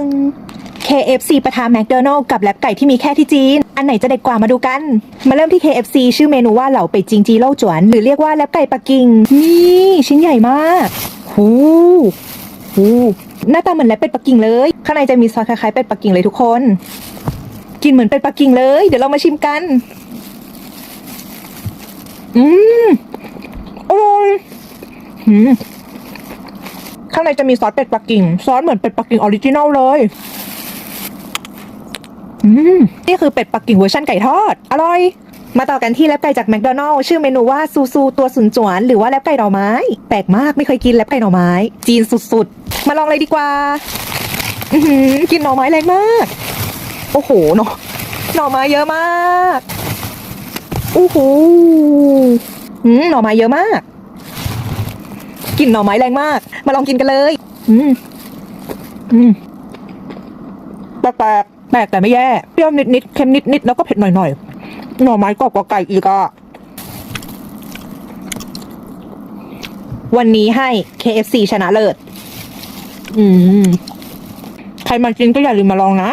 ึง KFC ประทาแมคโดนัลล์กับแลบไก่ที่มีแค่ที่จีน อันไหนจะเด็ดกว่ามาดูกัน มาเริ่มที่ KFC ชื่อเมนูว่าเหล่าเป็ดจิงจีโล่จวน หรือเรียกว่าแลบไก่ปักกิ่ง นี่ชิ้นใหญ่มากหูหูหน้าตาเหมือนแลบเป็ดปักกิ่งเลย ข้างในจะมีซอสคล้ายๆเป็ดปักกิ่งเลยทุกคน กินเหมือนเป็ดปักกิ่งเลย เดี๋ยวเรามาชิมกัน อืมอร่อยอืม ข้างในจะมีซอสเป็ดปักกิ่ง ซอสเหมือนเป็ดปักกิ่งออริจินัลเลยอืมนี่คือเป็ดปักกิ่งเวอร์ชันไก่ทอด อร่อย มาต่อกันที่แลบไก่จากแมคโดนัลล์ชื่อเมนูว่าซูซูตัวสุนจวน หรือว่าแลบไก่หน่อไม้ แปลกมากไม่เคยกินแลบไก่หน่อไม้ จีนสุดๆ มาลองเลยดีกว่าอือหือกินหน่อไม้แรงมาก โอ้โหหน่อหน่อไม้เยอะมากโอ้โหหน่อไม้เยอะมาก กลิ่นหน่อไม้แรงมาก มาลองกินกันเลย อืม อืมแปลกแปลกแปลกแต่ไม่แย่เปรี้ยวนิดนิดเค็มนิดนิดแล้วก็เผ็ดหน่อยหน่อยหน่อไม้กรอบกว่าไก่อีกอะวันนี้ให้ KFC ชนะเลิศ อืม ใครมากินก็อย่าลืมมาลองนะ